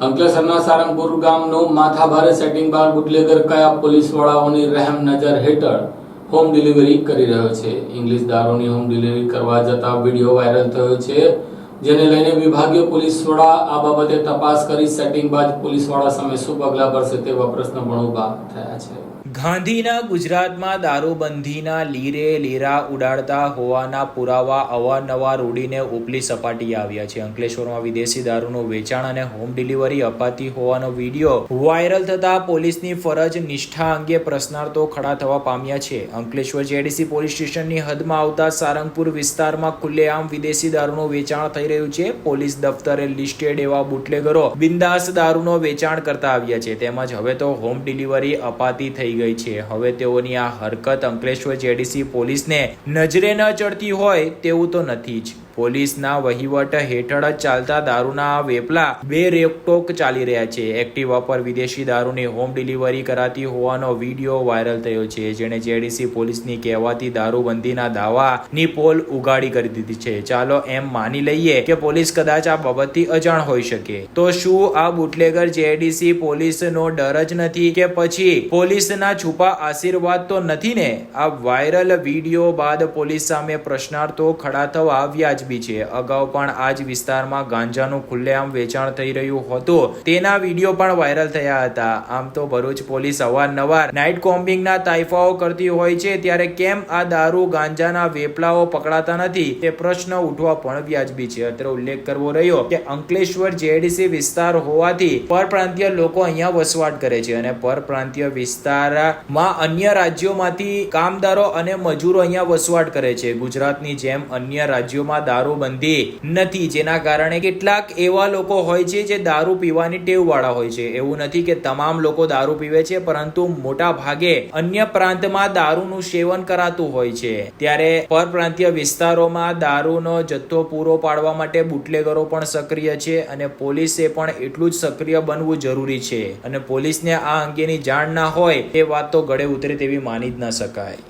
અંકલેશ્વરના સારંગપુર ગામનું માથાભારે સેટિંગ બાર બુટલેગર કયા પોલીસ વડાઓની રહેમ નજર હેઠળ હોમ ડિલિવરી કરી રહ્યો છે? ઇંગ્લિશ દારૂની હોમ ડિલિવરી કરવા જતા વીડિયો વાયરલ થયો છે. જેને લઈને વિભાગીય પોલીસ વડા આ બાબતે તપાસ કરી સેટિંગ બાદ પોલીસ વડા સામે શું પગલાં ભરશે તેવા પ્રશ્ન પણ ઊભા થયા છે. ગાંધીના ગુજરાતમાં દારૂબંધીના લીરે લીરા ઉડાડતા હોવાના પુરાવા અવારનવાર ઉડીને ઉપલી સપાટી આવ્યા છે. અંકલેશ્વરમાં વિદેશી દારૂનું વેચાણ અને હોમ ડિલિવરી અપાતી હોવાનો વીડિયો વાયરલ થતા પોલીસની ફરજ નિષ્ઠા અંગે પ્રશ્નાર્થો ખડા થવા પામ્યા છે. અંકલેશ્વર જેડીસી પોલીસ સ્ટેશનની હદમાં આવતા સારંગપુર વિસ્તારમાં ખુલ્લેઆમ વિદેશી દારૂનું વેચાણ થઈ રહ્યું છે. પોલીસ દફતરે લિસ્ટેડ એવા બુટલેગરો બિંદાસ દારૂનો વેચાણ કરતા આવ્યા છે. તેમજ હવે તો હોમ ડિલિવરી અપાતી થઈ ગઈ છે. હવે તેઓની આ હરકત અંકલેશ્વર જેડીસી પોલીસને નજરે ન ચડતી હોય તેવું તો નથી જ. પોલીસના વહીવટ હેઠળ ચાલતા દારૂના વેપલા બે રેકટોક ચાલી રહ્યા છે. એક્ટિવા પર વિદેશી દારૂની હોમ ડિલિવરી કરાતી હોવાનો વીડિયો વાયરલ થયો છે, જેણે જેડીસી પોલીસની કહેવાતી દારૂબંધીના દાવાની પોલ ઉગાડી કરી દીધી છે. ચાલો એમ માની લઈએ કે પોલીસ કદાચ આ બાબતથી અજાણ હોઈ શકે. તો શું આ બુટલેગર જેડીસી પોલીસનો ડર જ નથી કે પછી પોલીસના છુપા આશીર્વાદ તો નથી ને? આ વાયરલ વીડિયો બાદ પોલીસ સામે પ્રશ્નાર્થો ખડા થવા વ્યાજબી છે અગાઉ પણ આ જ વિસ્તારમાં ગાંજાનું ખુલ્લેઆમ વેચાણ થઈ રહ્યું હતું. તેના વીડિયો પણ વાયરલ થયા હતા. આમ તો ભરૂચ પોલીસ અવારનવાર નાઇટ કોમ્બિંગના તાઇફાઓ કરતી હોય છે, ત્યારે કેમ આ દારૂ ગાંજાના વેપલાઓ પકડાતા નથી? તે પ્રશ્ન ઉઠવા પણ વ્યાજબી છે. અત્યારે ઉલ્લેખ કરવો રહ્યો કે, અંકલેશ્વર જેડીસી વિસ્તાર હોવાથી પરપ્રાંતીય લોકો અહીંયા વસવાટ કરે છે અને પરપ્રાંતીય વિસ્તારમાં અન્ય રાજ્યોમાંથી કામદારો અને મજૂરો અહીંયા વસવાટ કરે છે. ગુજરાતની જેમ અન્ય રાજ્યોમાં દારૂબંધી નથી. જેના કારણે કેટલાક એવા લોકો હોય છે જે દારૂ પીવાની ટેવ વાળા હોય છે. એવું નથી કે તમામ લોકો દારૂ પીવે છે, પરંતુ મોટા ભાગે અન્ય પ્રાંતમાં દારૂનું સેવન કરાતું હોય છે. ત્યારે પરપ્રાંતીય વિસ્તારોમાં દારૂનો જથ્થો પૂરો પાડવા માટે બુટલેગરો પણ સક્રિય છે અને પોલીસે પણ એટલું જ સક્રિય બનવું જરૂરી છે. અને પોલીસને આ અંગેની જાણ ના હોય, એ વાત તો ગળે ઉતરે તેવી માની જ ના શકાય.